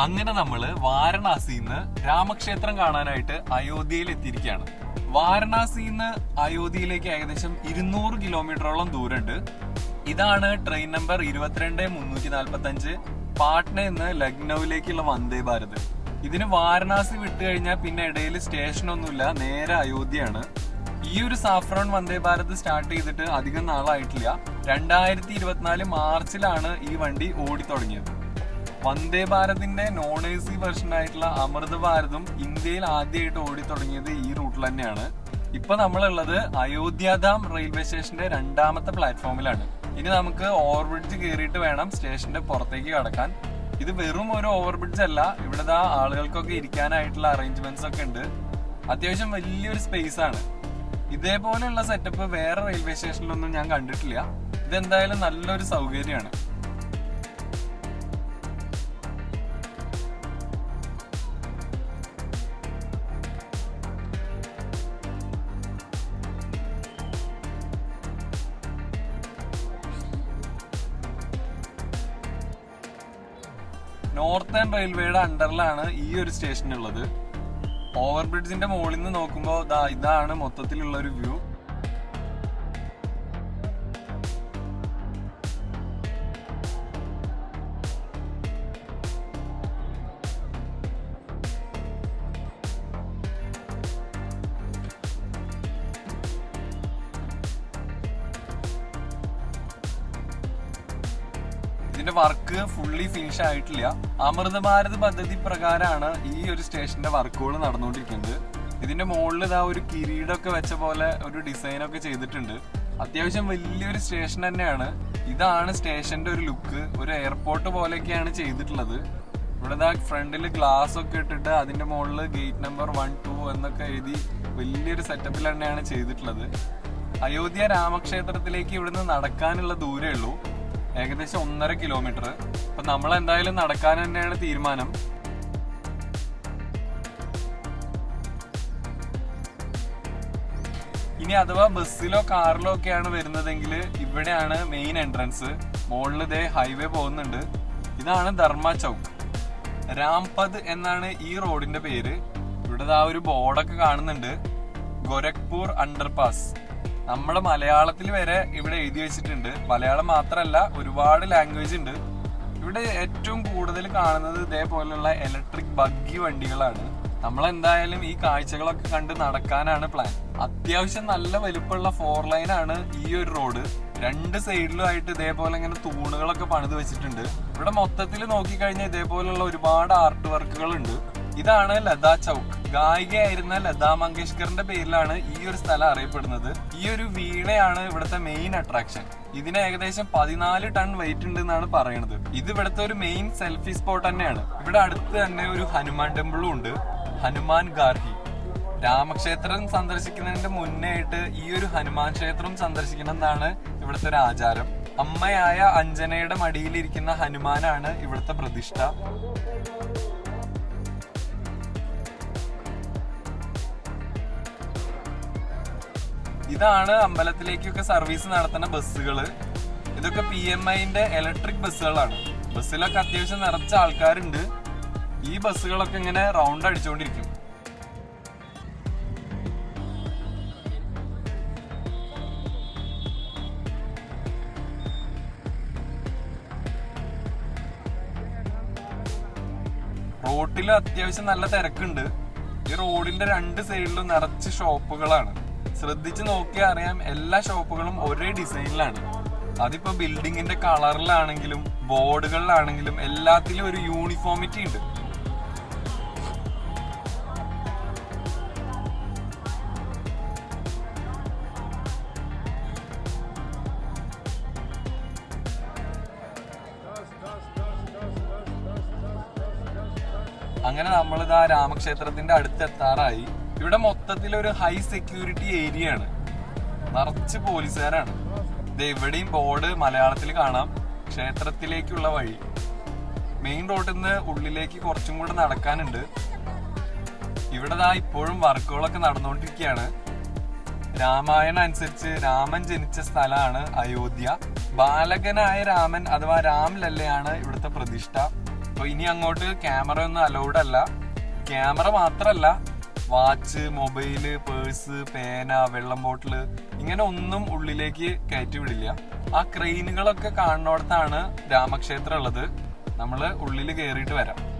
അങ്ങനെ നമ്മൾ നിന്ന് രാമക്ഷേത്രം കാണാനായിട്ട് അയോധ്യയിൽ എത്തിയിരിക്കുകയാണ് വാരണാസിന്ന് അയോധ്യയിലേക്ക് ഏകദേശം ഇരുന്നൂറ് കിലോമീറ്ററോളം ദൂരമുണ്ട്. ഇതാണ് ട്രെയിൻ നമ്പർ ഇരുപത്തിരണ്ട് മുന്നൂറ്റി നാൽപ്പത്തി അഞ്ച് പാട്നയിൽ ലക്നൌവിലേക്കുള്ള വന്ദേ ഭാരത്. ഇതിന് വാരണാസി വിട്ടു കഴിഞ്ഞാൽ പിന്നെ ഇടയിൽ സ്റ്റേഷനൊന്നുമില്ല നേരെ അയോധ്യയാണ്. ഈ ഒരു സാഫ്രോൺ വന്ദേ ഭാരത് സ്റ്റാർട്ട് ചെയ്തിട്ട് അധികം നാളായിട്ടില്ല. രണ്ടായിരത്തി ഇരുപത്തിനാല് മാർച്ചിലാണ് ഈ വണ്ടി ഓടി തുടങ്ങിയത് വന്ദേ ഭാരതിന്റെ നോൺ എ സി വെർഷൻ ആയിട്ടുള്ള അമൃത് ഭാരതും ഇന്ത്യയിൽ ആദ്യമായിട്ട് ഓടി തുടങ്ങിയത് ഈ റൂട്ടിൽ തന്നെയാണ്. ഇപ്പൊ നമ്മളുള്ളത് അയോധ്യാധാം റെയിൽവേ സ്റ്റേഷന്റെ രണ്ടാമത്തെ പ്ലാറ്റ്ഫോമിലാണ് ഇനി നമുക്ക് ഓവർബ്രിഡ്ജ് കയറിയിട്ട് വേണം സ്റ്റേഷന്റെ പുറത്തേക്ക് കടക്കാൻ. ഇത് വെറും ഒരു ഓവർബ്രിഡ്ജ് അല്ല ഇവിടെ ആളുകൾക്കൊക്കെ ഇരിക്കാനായിട്ടുള്ള അറേഞ്ച്മെന്റ്സ് ഒക്കെ ഉണ്ട്. അത്യാവശ്യം വലിയൊരു സ്പേസ് ആണ്. ഇതേപോലെയുള്ള സെറ്റപ്പ് വേറെ റെയിൽവേ സ്റ്റേഷനിലൊന്നും ഞാൻ കണ്ടിട്ടില്ല. ഇതെന്തായാലും നല്ലൊരു സൗകര്യമാണ്. നോർത്തേൺ റെയിൽവേയുടെ അണ്ടറിലാണ് ഈ ഒരു സ്റ്റേഷൻ ഉള്ളത് ഓവർ ബ്രിഡ്ജിന്റെ മുകളിൽ നിന്ന് നോക്കുമ്പോൾ ഇതാണ് മൊത്തത്തിലുള്ള ഒരു വ്യൂ. ഇതിന്റെ വർക്ക് ഫുള്ളി ഫിനിഷ് ആയിട്ടില്ല. അമൃത ഭാരത് പദ്ധതി പ്രകാരമാണ് ഈ ഒരു സ്റ്റേഷന്റെ വർക്കുകൾ നടന്നുകൊണ്ടിരിക്കുന്നത്. ഇതിന്റെ മുകളിൽ ഇതാ ഒരു കിരീടമൊക്കെ വെച്ച പോലെ ഒരു ഡിസൈനൊക്കെ ചെയ്തിട്ടുണ്ട്. അത്യാവശ്യം വലിയൊരു സ്റ്റേഷൻ തന്നെയാണ്. ഇതാണ് സ്റ്റേഷന്റെ ഒരു ലുക്ക് ഒരു എയർപോർട്ട് പോലെയൊക്കെയാണ് ചെയ്തിട്ടുള്ളത്. ഇവിടെ ഇതാ ഫ്രണ്ടിൽ ഗ്ലാസ് ഒക്കെ ഇട്ടിട്ട് അതിന്റെ മുകളിൽ ഗേറ്റ് നമ്പർ വൺ ടു എന്നൊക്കെ എഴുതി വലിയൊരു സെറ്റപ്പിൽ തന്നെയാണ് ചെയ്തിട്ടുള്ളത്. അയോധ്യ രാമക്ഷേത്രത്തിലേക്ക് ഇവിടുന്ന് നടക്കാനുള്ള ദൂരേ ഉള്ളൂ. ഏകദേശം ഒന്നര കിലോമീറ്റർ അപ്പൊ നമ്മൾ എന്തായാലും നടക്കാൻ തന്നെയാണ് തീരുമാനം. ഇനി അഥവാ ബസ്സിലോ കാറിലോ ഒക്കെയാണ് വരുന്നതെങ്കിൽ ഇവിടെയാണ് മെയിൻ എൻട്രൻസ് മുകളിൽ ഇതേ ഹൈവേ പോകുന്നുണ്ട്. ഇതാണ് ധർമ്മ ചൗക്ക്. രാംപത് എന്നാണ് ഈ റോഡിന്റെ പേര്. ഇവിടെ ആ ഒരു ബോർഡൊക്കെ കാണുന്നുണ്ട്. ഗോരഖ്പൂർ അണ്ടർപാസ് നമ്മുടെ മലയാളത്തിൽ വരെ ഇവിടെ എഴുതി വെച്ചിട്ടുണ്ട്. മലയാളം മാത്രമല്ല ഒരുപാട് ലാംഗ്വേജ് ഉണ്ട്. ഇവിടെ ഏറ്റവും കൂടുതൽ കാണുന്നത് ഇതേപോലെയുള്ള ഇലക്ട്രിക് ബഗ്ഗി വണ്ടികളാണ്. നമ്മൾ എന്തായാലും ഈ കാഴ്ചകളൊക്കെ കണ്ട് നടക്കാനാണ് പ്ലാൻ അത്യാവശ്യം നല്ല വലുപ്പമുള്ള ഫോർ ലൈൻ ആണ് ഈ ഒരു റോഡ് രണ്ട് സൈഡിലും ആയിട്ട് ഇതേപോലെ ഇങ്ങനെ തൂണുകളൊക്കെ പണിത് വെച്ചിട്ടുണ്ട്. ഇവിടെ മൊത്തത്തിൽ നോക്കിക്കഴിഞ്ഞാൽ ഇതേപോലെയുള്ള ഒരുപാട് ആർട്ട് വർക്കുകൾ ഉണ്ട് ഇതാണ് ലതാ ചൗക്ക്. ഗായികയായിരുന്ന ലതാ മങ്കേഷ്കറിന്റെ പേരിലാണ് ഈ ഒരു സ്ഥലം അറിയപ്പെടുന്നത്. ഈ ഒരു വീണയാണ് ഇവിടുത്തെ മെയിൻ അട്രാക്ഷൻ ഇതിന് ഏകദേശം പതിനാല് ടൺ വെയിറ്റ് ഉണ്ട് എന്നാണ് പറയുന്നത് ഇത് ഇവിടുത്തെ ഒരു മെയിൻ സെൽഫി സ്പോട്ട് തന്നെയാണ്. ഇവിടെ അടുത്ത് തന്നെ ഒരു ഹനുമാൻ ടെമ്പിളും ഉണ്ട്. ഹനുമാൻ ഗാർഹി. രാമക്ഷേത്രം സന്ദർശിക്കുന്നതിന്റെ മുന്നേ ആയിട്ട് ഈ ഒരു ഹനുമാൻ ക്ഷേത്രം സന്ദർശിക്കണം എന്നാണ് ഇവിടുത്തെ ഒരു ആചാരം. അമ്മയായ അഞ്ജനയുടെ മടിയിലിരിക്കുന്ന ഹനുമാനാണ് ഇവിടുത്തെ പ്രതിഷ്ഠ. ഇതാണ് അമ്പലത്തിലേക്കൊക്കെ സർവീസ് നടത്തുന്ന ബസ്സുകൾ. ഇതൊക്കെ പി എം ഐന്റെ ഇലക്ട്രിക് ബസ്സുകളാണ്. ബസ്സിലൊക്കെ അത്യാവശ്യം നിറച്ച ആൾക്കാരുണ്ട്. ഈ ബസ്സുകളൊക്കെ ഇങ്ങനെ റൗണ്ട് അടിച്ചുകൊണ്ടിരിക്കും റോട്ടിൽ അത്യാവശ്യം നല്ല തിരക്കുണ്ട്. ഈ റോഡിന്റെ രണ്ട് സൈഡിലും നിറച്ച് ഷോപ്പുകളാണ്. ശ്രദ്ധിച്ച് നോക്കിയാൽ അറിയാം എല്ലാ ഷോപ്പുകളും ഒരേ ഡിസൈനിലാണ്. അതിപ്പോ ബിൽഡിങ്ങിന്റെ കളറിലാണെങ്കിലും ബോർഡുകളിലാണെങ്കിലും എല്ലാത്തിലും ഒരു യൂണിഫോമിറ്റി ഉണ്ട്. അങ്ങനെ നമ്മളിതാ രാമക്ഷേത്രത്തിന്റെ അടുത്തെത്താറായി. ഇവിടെ മൊത്തത്തിൽ ഒരു ഹൈ സെക്യൂരിറ്റി ഏരിയ ആണ്. നിറച്ച് പോലീസുകാരാണ്. ഇത് എവിടെയും ബോർഡ് മലയാളത്തിൽ കാണാം. ക്ഷേത്രത്തിലേക്കുള്ള വഴി. മെയിൻ റോഡിൽ നിന്ന് ഉള്ളിലേക്ക് കുറച്ചും കൂടെ നടക്കാനുണ്ട്. ഇവിടെ ദാ ഇപ്പോഴും വർക്കുകളൊക്കെ നടന്നുകൊണ്ടിരിക്കുകയാണ്. രാമായണം അനുസരിച്ച് രാമൻ ജനിച്ച സ്ഥലമാണ് അയോധ്യ. ബാലകനായ രാമൻ അഥവാ രാംലല്ലയാണ് ഇവിടുത്തെ പ്രതിഷ്ഠ. അപ്പൊ ഇനി അങ്ങോട്ട് ക്യാമറ ഒന്നും അലൗഡ് അല്ല. ക്യാമറ മാത്രല്ല വാച്ച് മൊബൈൽ പേഴ്സ് പേന വെള്ളം ബോട്ടിൽ ഇങ്ങനെ ഒന്നും ഉള്ളിലേക്ക് കയറ്റി വിടില്ല. ആ ക്രെയിനുകളൊക്കെ കാണുന്നിടത്താണ് രാമക്ഷേത്രം ഉള്ളത്. നമ്മൾ ഉള്ളിൽ കയറിയിട്ട് വരാം.